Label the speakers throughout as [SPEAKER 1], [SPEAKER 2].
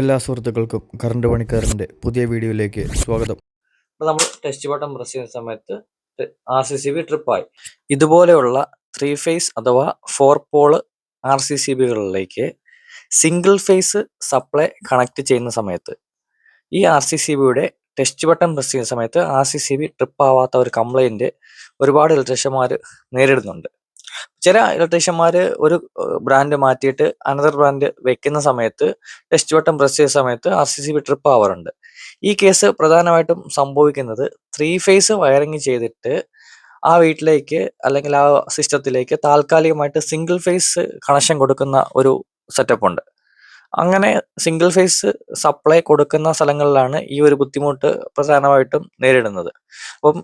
[SPEAKER 1] എല്ലാ സുഹൃത്തുക്കൾക്കും കറണ്ട് പണിക്കാരന്റെ പുതിയ വീഡിയോയിലേക്ക് സ്വാഗതം.
[SPEAKER 2] അപ്പോൾ നമ്മൾ ടെസ്റ്റ് ബട്ടൺ പ്രസ് ചെയ്യുന്ന സമയത്ത് ആർ സി സി ബി ട്രിപ്പായി ഇതുപോലെയുള്ള ത്രീ ഫേസ് അഥവാ four pole R C C ബികളിലേക്ക് single phase supply connect ചെയ്യുന്ന സമയത്ത് ഈ ആർ സി സി ബിയുടെ ടെസ്റ്റ് ബട്ടൺ പ്രസ് ചെയ്യുന്ന സമയത്ത് R C C B trip ആവാത്ത ഒരു കംപ്ലൈന്റ് ഒരുപാട് ഇലക്ട്രീഷ്യന്മാർ നേരിടുന്നുണ്ട്. ചില ഇലക്ട്രീഷ്യന്മാർ ഒരു ബ്രാൻഡ് മാറ്റിയിട്ട് അനദർ ബ്രാൻഡ് വെക്കുന്ന സമയത്ത് ടെസ്റ്റ് ബട്ടൺ പ്രസ് ചെയ്യുന്ന സമയത്ത് R C C B trip ആവാറുണ്ട്. ഈ കേസ് പ്രധാനമായിട്ടും സംഭവിക്കുന്നത് ത്രീ ഫേസ് വയറിങ് ചെയ്തിട്ട് ആ വീട്ടിലേക്ക് അല്ലെങ്കിൽ ആ സിസ്റ്റത്തിലേക്ക് താൽക്കാലികമായിട്ട് സിംഗിൾ ഫേസ് കണക്ഷൻ കൊടുക്കുന്ന ഒരു സെറ്റപ്പ് ഉണ്ട്. അങ്ങനെ സിംഗിൾ ഫേസ് സപ്ലൈ കൊടുക്കുന്ന സ്ഥലങ്ങളിലാണ് ഈ ഒരു ബുദ്ധിമുട്ട് പ്രധാനമായിട്ടും നേരിടുന്നത്. അപ്പം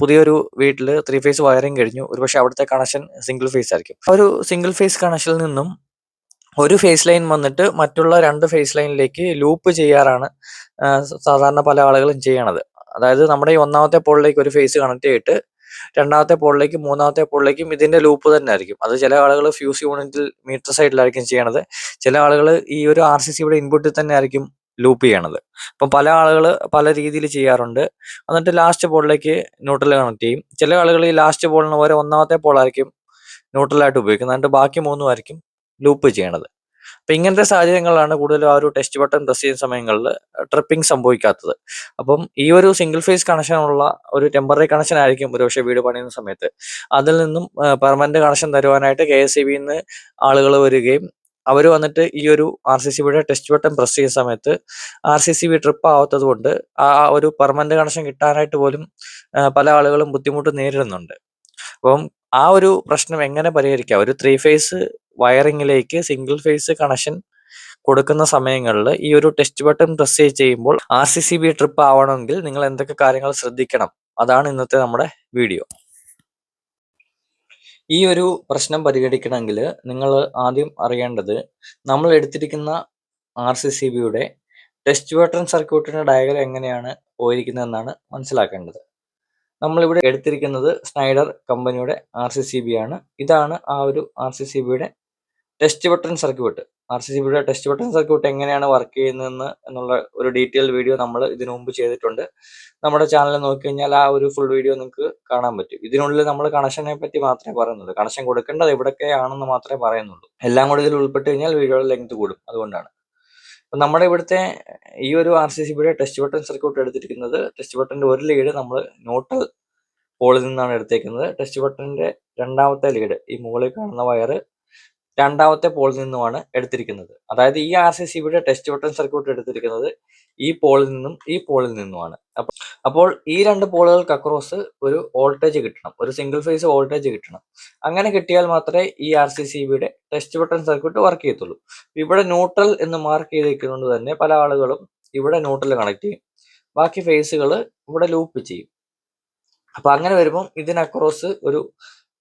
[SPEAKER 2] പുതിയൊരു വീട്ടിൽ ത്രീ ഫേസ് വയറിംഗ് കഴിഞ്ഞു. ഒരുപക്ഷേ അവിടുത്തെ കണക്ഷൻ സിംഗിൾ ഫേസ് ആയിരിക്കും. ഒരു സിംഗിൾ ഫേസ് കണക്ഷനിൽ നിന്നും ഒരു ഫേസ് ലൈൻ വന്നിട്ട് മറ്റുള്ള രണ്ട് ഫേസ് ലൈനിലേക്ക് ലൂപ്പ് ചെയ്യാറാണ് സാധാരണ പല ആളുകളും ചെയ്യണത്. അതായത് നമ്മുടെ ഈ ഒന്നാമത്തെ പോളിലേക്ക് ഒരു ഫേസ് കണക്ട് ചെയ്തിട്ട് രണ്ടാമത്തെ പോളിലേക്കും മൂന്നാമത്തെ പോളിലേക്കും ഇതിന്റെ ലൂപ്പ് തന്നെ ആയിരിക്കും. അത് ചില ആളുകൾ ഫ്യൂസ് യൂണിറ്റിൽ മീറ്റർ സൈഡിലായിരിക്കും ചെയ്യണത്. ചില ആളുകൾ ഈ ഒരു ആർ സി സിയുടെ ഇൻപുട്ടിൽ തന്നെ ആയിരിക്കും ലൂപ്പ് ചെയ്യണത്. അപ്പം പല ആളുകൾ പല രീതിയിൽ ചെയ്യാറുണ്ട്. എന്നിട്ട് ലാസ്റ്റ് പോളിലേക്ക് ന്യൂട്രൽ കണക്ട് ചെയ്യും. ചില ആളുകൾ ഈ ലാസ്റ്റ് പോളിന് പകരം ഒന്നാമത്തെ പോളായിരിക്കും ന്യൂട്രലായിട്ട് ഉപയോഗിക്കുന്നത്. എന്നിട്ട് ബാക്കി മൂന്നും ആയിരിക്കും ലൂപ്പ് ചെയ്യണത്. അപ്പം ഇങ്ങനത്തെ സാഹചര്യങ്ങളിലാണ് കൂടുതലും ആ ഒരു ടെസ്റ്റ് ബട്ടൺ പ്രസ് ചെയ്യുന്ന സമയങ്ങളിൽ ട്രിപ്പിംഗ് സംഭവിക്കാത്തത്. അപ്പം ഈ ഒരു സിംഗിൾ ഫേസ് കണക്ഷനുള്ള ഒരു ടെമ്പററി കണക്ഷൻ ആയിരിക്കും ഒരുപക്ഷെ വീട് പണിയുന്ന സമയത്ത്. അതിൽ നിന്നും പെർമനന്റ് കണക്ഷൻ തരുവാനായിട്ട് കെ എസ് സി ബിന്ന് ആളുകൾ വരികയും അവർ വന്നിട്ട് ഈ ഒരു ആർ സി സി ബിയുടെ ടെസ്റ്റ് ബട്ടൺ പ്രസ് ചെയ്യുന്ന സമയത്ത് R C C B trip ആവാത്തത് കൊണ്ട് ആ ഒരു പെർമനന്റ് കണക്ഷൻ കിട്ടാനായിട്ട് പോലും പല ആളുകളും ബുദ്ധിമുട്ട് നേരിടുന്നുണ്ട്. അപ്പം ആ ഒരു പ്രശ്നം എങ്ങനെ പരിഹരിക്കാം? ഒരു ത്രീ ഫേസ് വയറിങ്ങിലേക്ക് സിംഗിൾ ഫേസ് കണക്ഷൻ കൊടുക്കുന്ന സമയങ്ങളിൽ ഈ ഒരു ടെസ്റ്റ് ബട്ടൺ പ്രസ് ചെയ്യുമ്പോൾ R C C B trip ആവണമെങ്കിൽ നിങ്ങൾ എന്തൊക്കെ കാര്യങ്ങൾ ശ്രദ്ധിക്കണം? അതാണ് ഇന്നത്തെ നമ്മുടെ വീഡിയോ ഈ ഒരു പ്രശ്നം പരിഗണിക്കണമെങ്കിൽ നിങ്ങൾ ആദ്യം അറിയേണ്ടത് നമ്മൾ എടുത്തിരിക്കുന്ന ആർ സി സി ബിയുടെ ടെസ്റ്റ് ബട്ടൺ സർക്യൂട്ടിന്റെ ഡയഗ്രം എങ്ങനെയാണ് പോയിരിക്കുന്നതെന്നാണ് മനസ്സിലാക്കേണ്ടത്. നമ്മളിവിടെ എടുത്തിരിക്കുന്നത് സ്നൈഡർ കമ്പനിയുടെ ആർ സി സി ബി ആണ് ഇതാണ് ആ ഒരു ആർ സി സി ബിയുടെ test button circuit. R C C ബിയുടെ ടെസ്റ്റ് ബട്ടൺ സർക്യൂട്ട് എങ്ങനെയാണ് വർക്ക് ചെയ്യുന്നതെന്ന് എന്നുള്ള ഒരു ഡീറ്റെയിൽ വീഡിയോ നമ്മൾ ഇതിനു മുമ്പ് ചെയ്തിട്ടുണ്ട്. നമ്മുടെ ചാനൽ നോക്കി കഴിഞ്ഞാൽ ആ ഒരു ഫുൾ വീഡിയോ നിങ്ങൾക്ക് കാണാൻ പറ്റും. ഇതിനുള്ളിൽ നമ്മൾ കണക്ഷനെ പറ്റി മാത്രമേ പറയുന്നുള്ളൂ. കണക്ഷൻ കൊടുക്കേണ്ടത് എവിടെയൊക്കെയാണെന്ന് മാത്രമേ പറയുന്നുള്ളൂ. എല്ലാം കൂടി ഇതിൽ ഉൾപ്പെട്ട് കഴിഞ്ഞാൽ വീഡിയോയുടെ ലെങ്ത് കൂടും. അതുകൊണ്ടാണ്. അപ്പം നമ്മുടെ ഇവിടുത്തെ ഈ ഒരു ആർ സി സി ബിയുടെ ടെസ്റ്റ് ബട്ടൺ സർക്യൂട്ട് എടുത്തിരിക്കുന്നത് ടെസ്റ്റ് ബട്ടന്റെ ഒരു ലീഡ് നമ്മൾ നോട്ടൽ പോളിൽ നിന്നാണ് എടുത്തേക്കുന്നത്. ടെസ്റ്റ് ബട്ടന്റെ രണ്ടാമത്തെ ലീഡ് ഈ മുകളിൽ കാണുന്ന വയർ രണ്ടാമത്തെ പോളിൽ നിന്നുമാണ് എടുത്തിരിക്കുന്നത്. അതായത് ഈ ആർ സി സി ബിയുടെ ടെസ്റ്റ് ബട്ടൺ സർക്യൂട്ട് എടുത്തിരിക്കുന്നത് ഈ പോളിൽ നിന്നും ഈ പോളിൽ നിന്നുമാണ്. അപ്പൊ അപ്പോൾ ഈ രണ്ട് പോളുകൾക്ക് അക്രോസ് ഒരു വോൾട്ടേജ് കിട്ടണം. ഒരു സിംഗിൾ ഫേസ് വോൾട്ടേജ് കിട്ടണം. അങ്ങനെ കിട്ടിയാൽ മാത്രമേ ഈ ആർ സി സി ബിയുടെ ടെസ്റ്റ് ബട്ടൺ സർക്യൂട്ട് വർക്ക് ചെയ്യത്തുള്ളൂ. ഇവിടെ ന്യൂട്രൽ എന്ന് മാർക്ക് ചെയ്തിരിക്കുന്നത് തന്നെ പല ആളുകളും ഇവിടെ ന്യൂട്രൽ കണക്ട് ചെയ്യും. ബാക്കി ഫേസുകൾ ഇവിടെ ലൂപ്പ് ചെയ്യും. അപ്പൊ അങ്ങനെ വരുമ്പോൾ ഇതിനക്രോസ് ഒരു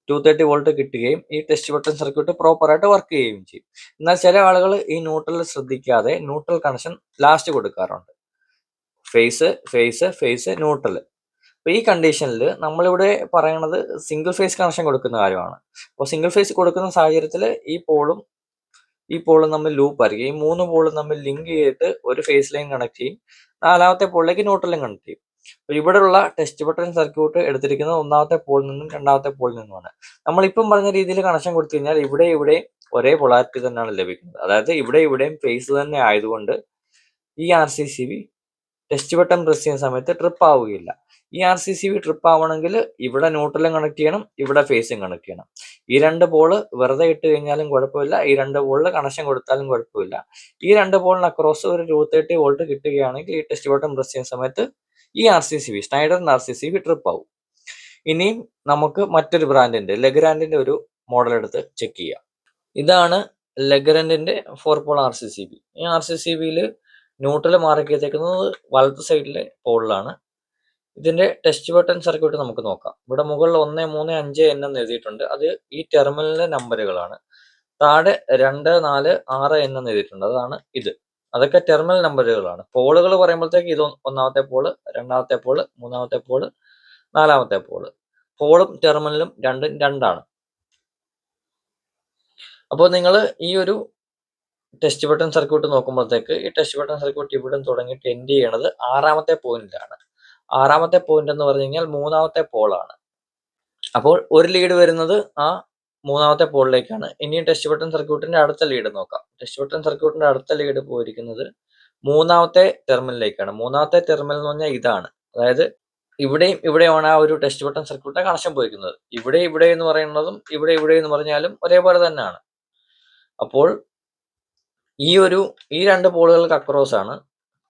[SPEAKER 2] ടു തേർട്ടി വോൾട്ട് കിട്ടുകയും ഈ ടെസ്റ്റ് ബട്ടൺ സർക്യൂട്ട് പ്രോപ്പറായിട്ട് വർക്ക് ചെയ്യുകയും ചെയ്യും. എന്നാൽ ചില ആളുകൾ ഈ ന്യൂട്രൽ ശ്രദ്ധിക്കാതെ ന്യൂട്രൽ കണക്ഷൻ ലാസ്റ്റ് കൊടുക്കാറുണ്ട്. ഫേസ് ഫേസ് ഫേസ് ന്യൂട്രൽ അപ്പൊ ഈ കണ്ടീഷനിൽ നമ്മളിവിടെ പറയണത് സിംഗിൾ ഫേസ് കണക്ഷൻ കൊടുക്കുന്ന കാര്യമാണ്. അപ്പോൾ സിംഗിൾ ഫേസ് കൊടുക്കുന്ന സാഹചര്യത്തിൽ ഈ പോളും ഈ പോളും തമ്മിൽ ലൂപ്പ് ആയിരിക്കും. ഈ മൂന്ന് പോളും തമ്മിൽ ലിങ്ക് ചെയ്തിട്ട് ഒരു ഫേസ് ലൈൻ കണക്ട് ചെയ്യും. നാലാമത്തെ പോളിലേക്ക് ന്യൂട്രലും കണക്ട് ചെയ്യും. ഇവിടെയുള്ള ടെസ്റ്റ് ബട്ടൺ സർക്യൂട്ട് എടുത്തിരിക്കുന്നത് ഒന്നാമത്തെ പോളിൽ നിന്നും രണ്ടാമത്തെ പോളിൽ നിന്നുമാണ്. നമ്മളിപ്പം പറഞ്ഞ രീതിയിൽ കണക്ഷൻ കൊടുത്തു കഴിഞ്ഞാൽ ഇവിടെ ഇവിടെ ഒരേ പൊളാരിറ്റി തന്നെയാണ് ലഭിക്കുന്നത്. അതായത് ഇവിടെ ഇവിടെയും ഫേസ് തന്നെ ആയതുകൊണ്ട് ഈ R C C test button press ചെയ്യുന്ന സമയത്ത് ട്രിപ്പ് ആവുകയില്ല. ഈ R C C B trip ആവണമെങ്കിൽ ഇവിടെ ന്യൂട്രലും കണക്ട് ചെയ്യണം ഇവിടെ ഫേസും കണക്ട് ചെയ്യണം. ഈ രണ്ട് പോൾ വെറുതെ ഇട്ട് കഴിഞ്ഞാലും കുഴപ്പമില്ല ഈ രണ്ട് പോളിൽ കണക്ഷൻ കൊടുത്താലും കുഴപ്പമില്ല. ഈ രണ്ട് പോളിന് അക്രോസ് ഒരു ടു തേർട്ടി വോൾട്ട് കിട്ടുകയാണെങ്കിൽ ഈ ടെസ്റ്റ് ബട്ടൺ പ്രസ് ചെയ്യുന്ന സമയത്ത് ഈ R C C B സ്നൈഡറിന്റെ R C C B trip ആവും. ഇനിയും നമുക്ക് മറ്റൊരു ബ്രാൻഡിന്റെ ലെഗ്രാൻഡിന്റെ ഒരു മോഡൽ എടുത്ത് ചെക്ക് ചെയ്യാം. ഇതാണ് ലെഗ്രൻഡിന്റെ four pole R C C B ഈ ആർ സി സി ബിയിൽ ന്യൂട്രൽ മാർക്ക് വലത്ത് സൈഡിലെ പോളിലാണ് ഇതിന്റെ ടെസ്റ്റ് ബട്ടൺ സർക്യൂട്ട് നമുക്ക് നോക്കാം. ഇവിടെ മുകളിൽ ഒന്ന് മൂന്ന് അഞ്ച് എൻ എന്ന് എഴുതിയിട്ടുണ്ട്. അത് ഈ ടെർമിനലിന്റെ നമ്പറുകളാണ് താഴെ രണ്ട് നാല് ആറ് എൻ എന്ന് എഴുതിയിട്ടുണ്ട്. അതാണ് ഇത്. അതൊക്കെ ടെർമിനൽ നമ്പറുകളാണ് പോളുകൾ പറയുമ്പോഴത്തേക്ക് ഇത് ഒന്നാമത്തെ പോൾ രണ്ടാമത്തെ പോൾ മൂന്നാമത്തെ പോൾ നാലാമത്തെ പോൾ പോളും ടെർമിനലും രണ്ടും രണ്ടാണ്. അപ്പോൾ നിങ്ങൾ ഈ ഒരു ടെസ്റ്റ് ബട്ടൺ സർക്യൂട്ട് നോക്കുമ്പോഴത്തേക്ക് ഈ ടെസ്റ്റ് ബട്ടൺ സർക്യൂട്ട് ഇവിടെ തുടങ്ങിയിട്ട് എൻഡ് ചെയ്യണത് ആറാമത്തെ പോയിന്റിലാണ് ആറാമത്തെ പോയിന്റ് എന്ന് പറഞ്ഞു കഴിഞ്ഞാൽ മൂന്നാമത്തെ പോളാണ് അപ്പോൾ ഒരു ലീഡ് വരുന്നത് ആ മൂന്നാമത്തെ പോളിലേക്കാണ്. ഇനിയും ടെസ്റ്റ് ബട്ടൺ സർക്യൂട്ടിന്റെ അടുത്ത ലീഡ് നോക്കാം. ടെസ്റ്റ് ബട്ടൺ സർക്യൂട്ടിന്റെ അടുത്ത ലീഡ് പോയിരിക്കുന്നത് മൂന്നാമത്തെ ടെർമിനലിലേക്കാണ് മൂന്നാമത്തെ ടെർമിനൽ എന്ന് പറഞ്ഞാൽ ഇതാണ്. അതായത് ഇവിടെയും ഇവിടെയുമാണ് ആ ഒരു ടെസ്റ്റ് ബട്ടൺ സർക്യൂട്ടിന്റെ കണക്ഷൻ പോയിരിക്കുന്നത്. ഇവിടെ ഇവിടെ എന്ന് പറയുന്നതും ഇവിടെ ഇവിടെ എന്ന് പറഞ്ഞാലും ഒരേപോലെ തന്നെയാണ്. അപ്പോൾ ഈ ഒരു ഈ രണ്ട് പോളുകൾക്ക് അക്രോസ് ആണ്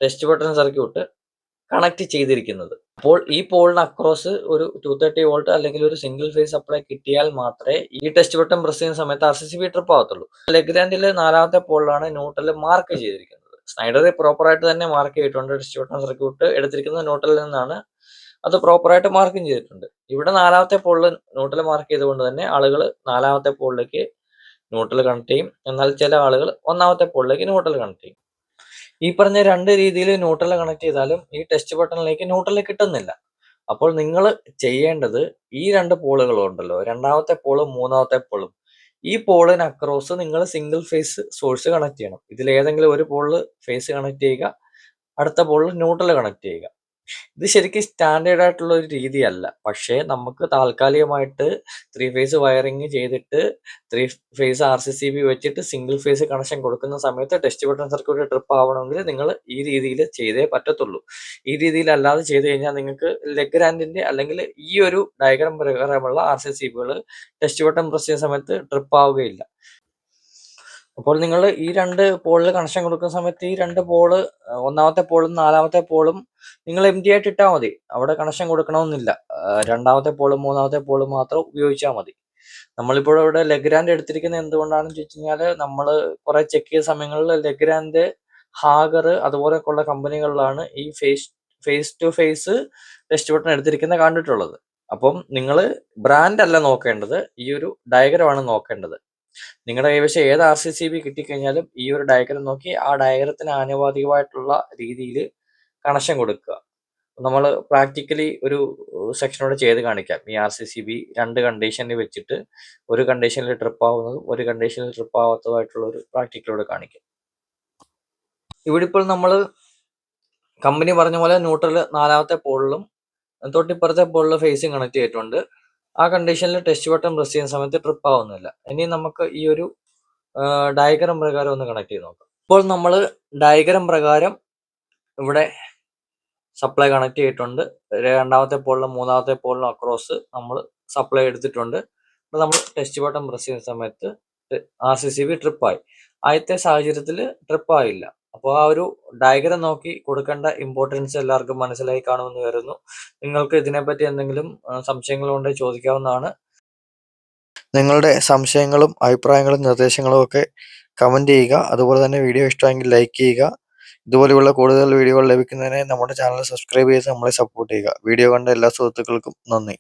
[SPEAKER 2] ടെസ്റ്റ് ബട്ടൺ സർക്യൂട്ട് കണക്ട് ചെയ്തിരിക്കുന്നത്. അപ്പോൾ ഈ പോളിന് അക്രോസ് ഒരു ടു തേർട്ടി വോൾട്ട് അല്ലെങ്കിൽ ഒരു സിംഗിൾ ഫേസ് സപ്ലൈ കിട്ടിയാൽ മാത്രമേ ഈ ടെസ്റ്റ് ബട്ടൺ പ്രസ് ചെയ്യുന്ന സമയത്ത് R C C B trip ആവത്തുള്ളൂ. ലെഗ്രാൻഡിൽ നാലാമത്തെ പോളിലാണ് ന്യൂട്രൽ മാർക്ക് ചെയ്തിരിക്കുന്നത്. സ്നൈഡർ പ്രോപ്പർ ആയിട്ട് തന്നെ മാർക്ക് ചെയ്തിട്ടുണ്ട്. ടെസ്റ്റ് ബട്ടൺ സർക്യൂട്ട് എടുത്തിരിക്കുന്നത് ന്യൂട്രലിൽ നിന്നാണ് അത് പ്രോപ്പർ ആയിട്ട് മാർക്കും ചെയ്തിട്ടുണ്ട്. ഇവിടെ നാലാമത്തെ പോളിൽ ന്യൂട്രൽ മാർക്ക് ചെയ്തുകൊണ്ട് തന്നെ ആളുകൾ നാലാമത്തെ പോളിലേക്ക് ന്യൂട്രൽ കണക്ട് ചെയ്യും. എന്നാൽ ചില ആളുകൾ ഒന്നാമത്തെ പോളിലേക്ക് ന്യൂട്രൽ കണക്ട് ചെയ്യും. ഈ പറഞ്ഞ രണ്ട് രീതിയിൽ ന്യൂട്രൽ കണക്ട് ചെയ്താലും ഈ ടെസ്റ്റ് ബട്ടണിലേക്ക് ന്യൂട്രൽ കിട്ടുന്നില്ല. അപ്പോൾ നിങ്ങൾ ചെയ്യേണ്ടത് ഈ രണ്ട് പോളുകളും ഉണ്ടല്ലോ രണ്ടാമത്തെ പോളും മൂന്നാമത്തെ പോളും ഈ പോളിന് അക്രോസ് നിങ്ങൾ സിംഗിൾ ഫേസ് സോഴ്സ് കണക്ട് ചെയ്യണം. ഇതിൽ ഏതെങ്കിലും ഒരു പോളിൽ ഫേസ് കണക്ട് ചെയ്യുക അടുത്ത പോളിൽ ന്യൂട്രൽ കണക്ട് ചെയ്യുക. ഇത് ശരിക്കും സ്റ്റാൻഡേർഡ് ആയിട്ടുള്ള ഒരു രീതിയല്ല. പക്ഷേ നമുക്ക് താൽക്കാലികമായിട്ട് ത്രീ ഫേസ് വയറിങ് ചെയ്തിട്ട് three phase R C C B വെച്ചിട്ട് സിംഗിൾ ഫേസ് കണക്ഷൻ കൊടുക്കുന്ന സമയത്ത് ടെസ്റ്റ് ബട്ടൺ സർക്യൂട്ട് ട്രിപ്പ് ആവണമെങ്കിൽ നിങ്ങൾ ഈ രീതിയിൽ ചെയ്തേ പറ്റത്തുള്ളൂ. ഈ രീതിയിൽ അല്ലാതെ ചെയ്ത് കഴിഞ്ഞാൽ നിങ്ങൾക്ക് ലെഗ്രാൻഡിന്റെ അല്ലെങ്കിൽ ഈ ഒരു ഡയഗ്രാം പ്രകാരമുള്ള ആർ സി സി ബികൾ ടെസ്റ്റ് ബട്ടൺ പ്രസ് ചെയ്യുന്ന സമയത്ത് ട്രിപ്പ് ആവുകയില്ല. അപ്പോൾ നിങ്ങൾ ഈ രണ്ട് പോളിൽ കണക്ഷൻ കൊടുക്കുന്ന സമയത്ത് ഈ രണ്ട് പോൾ ഒന്നാമത്തെ പോളും നാലാമത്തെ പോളും നിങ്ങൾ എം ടി ആയിട്ട് ഇട്ടാൽ മതി. അവിടെ കണക്ഷൻ കൊടുക്കണമെന്നില്ല. രണ്ടാമത്തെ പോളും മൂന്നാമത്തെ പോളും മാത്രം ഉപയോഗിച്ചാൽ മതി. നമ്മളിപ്പോൾ ഇവിടെ ലെഗ്രാൻഡ് എടുത്തിരിക്കുന്നത് എന്തുകൊണ്ടാണെന്ന് ചോദിച്ചു കഴിഞ്ഞാൽ നമ്മൾ കുറെ ചെക്ക് ചെയ്ത സമയങ്ങളിൽ ലെഗ്രാൻഡ് ഹാഗർ അതുപോലെയൊക്കെയുള്ള കമ്പനികളിലാണ് ഈ phase phase to phase test button എടുത്തിരിക്കുന്നത് കണ്ടിട്ടുള്ളത്. അപ്പം നിങ്ങൾ ബ്രാൻഡ് അല്ല നോക്കേണ്ടത് ഈ ഒരു ഡയഗ്രമാണ് നോക്കേണ്ടത്. നിങ്ങളുടെ കൈവശം ഏത് ആർ സി സി ബി കിട്ടിക്കഴിഞ്ഞാലും ഈ ഒരു ഡയഗ്രം നോക്കി ആ ഡയഗ്രത്തിന് ആനുപാതികമായിട്ടുള്ള രീതിയിൽ കണക്ഷൻ കൊടുക്കുക. നമ്മൾ പ്രാക്ടിക്കലി ഒരു സെക്ഷനോട് ചെയ്ത് കാണിക്കാം. ഈ ആർ സി സി ബി രണ്ട് കണ്ടീഷനിൽ വെച്ചിട്ട് ഒരു കണ്ടീഷനിൽ ട്രിപ്പ് ആവുന്നതും ഒരു കണ്ടീഷനിൽ ട്രിപ്പ് ആവാത്തതുമായിട്ടുള്ള ഒരു പ്രാക്ടിക്കലോട് കാണിക്കാം. ഇവിടെ ഇപ്പോൾ നമ്മൾ കമ്പനി പറഞ്ഞ പോലെ ന്യൂട്രൽ നാലാമത്തെ പോളിലും തൊട്ടിപ്പുറത്തെ പോളിൽ ഫേസും കണക്ട് ചെയ്തിട്ടുണ്ട്. ആ കണ്ടീഷനിൽ ടെസ്റ്റ് ബട്ടൺ പ്രസ് ചെയ്യുന്ന സമയത്ത് ട്രിപ്പ് ആവുന്നില്ല. ഇനി നമുക്ക് ഈ ഒരു ഡയഗ്രം പ്രകാരം ഒന്ന് കണക്ട് ചെയ്ത് നോക്കാം. ഇപ്പോൾ നമ്മൾ ഡയഗ്രം പ്രകാരം ഇവിടെ സപ്ലൈ കണക്ട് ചെയ്തിട്ടുണ്ട്. രണ്ടാമത്തെ പോളിലും മൂന്നാമത്തെ പോളിലും അക്രോസ് നമ്മൾ സപ്ലൈ എടുത്തിട്ടുണ്ട്. അപ്പോൾ നമ്മൾ ടെസ്റ്റ് ബട്ടൺ പ്രസ് ചെയ്യുന്ന സമയത്ത് ആർ സി സി ബി ട്രിപ്പായി ആദ്യത്തെ സാഹചര്യത്തിൽ ട്രിപ്പ് ആയില്ല. അപ്പോൾ ആ ഒരു ഡയഗ്രം നോക്കി കൊടുക്കേണ്ട ഇമ്പോർട്ടൻസ് എല്ലാവർക്കും മനസ്സിലായി കാണുമെന്ന് കരുതുന്നു. നിങ്ങൾക്ക് ഇതിനെപ്പറ്റി എന്തെങ്കിലും സംശയങ്ങളുണ്ടെങ്കിൽ ചോദിക്കാവുന്നതാണ്.
[SPEAKER 1] നിങ്ങളുടെ സംശയങ്ങളും അഭിപ്രായങ്ങളും നിർദ്ദേശങ്ങളും ഒക്കെ കമന്റ് ചെയ്യുക. അതുപോലെ തന്നെ വീഡിയോ ഇഷ്ടമെങ്കിൽ ലൈക്ക് ചെയ്യുക. ഇതുപോലെയുള്ള കൂടുതൽ വീഡിയോകൾ ലഭിക്കുന്നതിന് നമ്മുടെ ചാനൽ സബ്സ്ക്രൈബ് ചെയ്ത് നമ്മളെ സപ്പോർട്ട് ചെയ്യുക. വീഡിയോ കണ്ട എല്ലാ സുഹൃത്തുക്കൾക്കും നന്ദി.